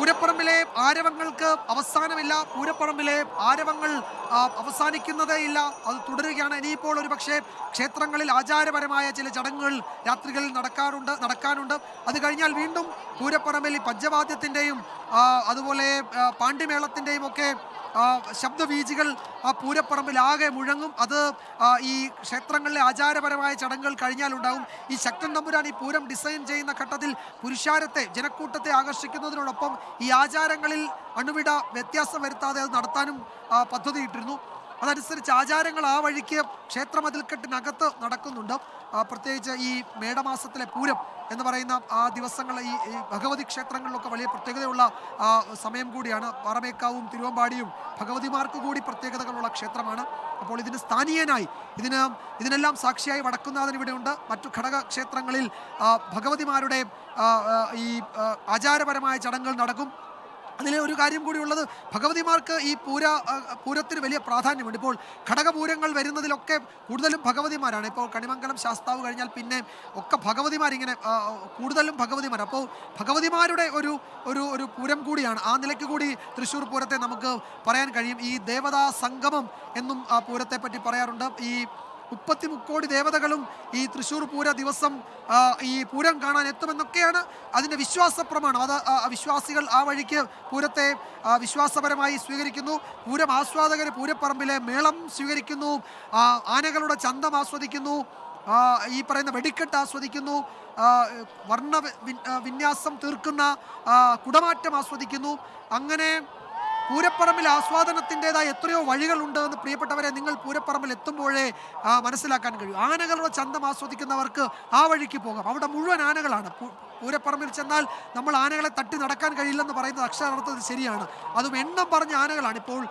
പൂരപ്പറമ്പിലെ ആരവങ്ങൾക്ക് അവസാനമില്ല. പൂരപ്പറമ്പിലെ ആരവങ്ങൾ അവസാനിക്കുന്നതേ ഇല്ല. അത് തുടരുകയാണ്. ഇനിയിപ്പോൾ ഒരു പക്ഷേ ക്ഷേത്രങ്ങളിൽ ആചാരപരമായ ചില ചടങ്ങുകൾ രാത്രികളിൽ നടക്കാറുണ്ട് നടക്കാനുണ്ട്. അത് കഴിഞ്ഞാൽ വീണ്ടും പൂരപ്പറമ്പിൽ പഞ്ചവാദ്യത്തിന്റെയും അതുപോലെ പാണ്ഡിമേളത്തിന്റെയും ഒക്കെ ശബ്ദവീചികൾ ആ പൂരപ്പറമ്പിലാകെ മുഴങ്ങും. അത് ഈ ക്ഷേത്രങ്ങളിലെ ആചാരപരമായ ചടങ്ങുകൾ കഴിഞ്ഞാലുണ്ടാകും. ഈ ശക്തൻ തമ്പുരാൻ ഈ പൂരം ഡിസൈൻ ചെയ്യുന്ന ഘട്ടത്തിൽ പുരുഷാരത്തെ ജനക്കൂട്ടത്തെ ആകർഷിക്കുന്നതിനോടൊപ്പം ഈ ആചാരങ്ങളിൽ അണുവിട വ്യത്യാസം വരുത്താതെ അത് നടത്താനും പദ്ധതിയിട്ടിരുന്നു. അതനുസരിച്ച് ആചാരങ്ങൾ ആ വഴിക്ക് ക്ഷേത്രമതിൽക്കെട്ടിനകത്ത് നടക്കുന്നുണ്ട്. പ്രത്യേകിച്ച് ഈ മേടമാസത്തിലെ പൂരം എന്ന് പറയുന്ന ആ ദിവസങ്ങൾ ഈ ഭഗവതി ക്ഷേത്രങ്ങളിലൊക്കെ വലിയ പ്രത്യേകതയുള്ള സമയം കൂടിയാണ്. പാറമേക്കാവും തിരുവമ്പാടിയും ഭഗവതിമാർക്ക് കൂടി പ്രത്യേകതകളുള്ള ക്ഷേത്രമാണ്. അപ്പോൾ ഇതിന് സ്ഥാനീയനായി ഇതിന് ഇതിനെല്ലാം സാക്ഷിയായി വടക്കുന്നാഥൻ ഇവിടെയുണ്ട്. മറ്റു ഘടക ക്ഷേത്രങ്ങളിൽ ഭഗവതിമാരുടെ ഈ ആചാരപരമായ ചടങ്ങുകൾ നടക്കും. അതിലെ ഒരു കാര്യം കൂടി ഉള്ളത്. ഭഗവതിമാർക്ക് ഈ പൂര പൂരത്തിന് വലിയ പ്രാധാന്യമുണ്ട്. ഇപ്പോൾ ഘടകപൂരങ്ങൾ വരുന്നതിലൊക്കെ കൂടുതലും ഭഗവതിമാരാണ്. ഇപ്പോൾ കണിമംഗലം ശാസ്താവ് കഴിഞ്ഞാൽ പിന്നെ ഒക്കെ ഭഗവതിമാരിങ്ങനെ കൂടുതലും ഭഗവതിമാർ അപ്പോൾ ഭഗവതിമാരുടെ ഒരു ഒരു ഒരു പൂരം കൂടിയാണ്. ആ നിലയ്ക്ക് കൂടി തൃശ്ശൂർ പൂരത്തെ നമുക്ക് പറയാൻ കഴിയും. ഈ ദേവതാ സംഗമം എന്നും ആ പൂരത്തെ പറ്റി പറയാറുണ്ട്. ഈ മുപ്പത്തി മുക്കോടി ദേവതകളും ഈ തൃശ്ശൂർ പൂര ദിവസം ഈ പൂരം കാണാൻ എത്തുമെന്നൊക്കെയാണ് അതിന്റെ വിശ്വാസ പ്രമാണം അത് വിശ്വാസികൾ ആ വഴിക്ക് പൂരത്തെ വിശ്വാസപരമായി സ്വീകരിക്കുന്നു. പൂരം ആസ്വാദകർ പൂരപ്പറമ്പിലെ മേളം സ്വീകരിക്കുന്നു. ആനകളുടെ ചന്തം ആസ്വദിക്കുന്നു. ഈ പറയുന്ന വെടിക്കെട്ട് ആസ്വദിക്കുന്നു. വർണ വിന്യാസം തീർക്കുന്ന കുടമാറ്റം ആസ്വദിക്കുന്നു. അങ്ങനെ പൂരപ്പറമ്പിൽ ആസ്വാദനത്തിന്റെതായ എത്രയോ വഴികളുണ്ട് എന്ന് പ്രിയപ്പെട്ടവരെ നിങ്ങൾ പൂരപ്പറമ്പിൽ എത്തുമ്പോഴേ മനസ്സിലാക്കാൻ കഴിയും. ആനകളുടെ ചന്തം ആസ്വദിക്കുന്നവർക്ക് ആ വഴിക്ക് പോകാം. അവിടെ മുഴുവൻ ആനകളാണ്. പൂരപ്പറമ്പിൽ ചെന്നാൽ നമ്മൾ ആനകളെ തട്ടി നടക്കാൻ കഴിയില്ലെന്ന് പറയുന്നത് അക്ഷരാർത്ഥത്തിൽ ശരിയാണ്. അതും എണ്ണം പറഞ്ഞ ആനകളാണ്. ഇപ്പോൾ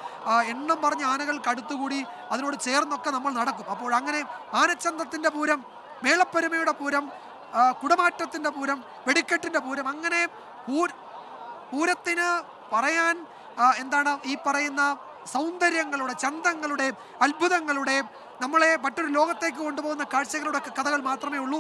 എണ്ണം പറഞ്ഞ ആനകൾക്ക് അടുത്തുകൂടി അതിനോട് ചേർന്നൊക്കെ നമ്മൾ നടക്കും. അപ്പോൾ അങ്ങനെ ആനച്ചന്തത്തിന്റെ പൂരം മേളപ്പെരുമയുടെ പൂരം കുടമാറ്റത്തിന്റെ പൂരം വെടിക്കെട്ടിന്റെ പൂരം അങ്ങനെ പൂര പൂരത്തിന് പറയാൻ എന്താണ് ഈ പറയുന്ന സൗന്ദര്യങ്ങളുടെ ചന്തങ്ങളുടെ അത്ഭുതങ്ങളുടെ നമ്മളെ മറ്റൊരു ലോകത്തേക്ക് കൊണ്ടുപോകുന്ന കാഴ്ചകളുടെ കഥകൾ മാത്രമേ ഉള്ളൂ.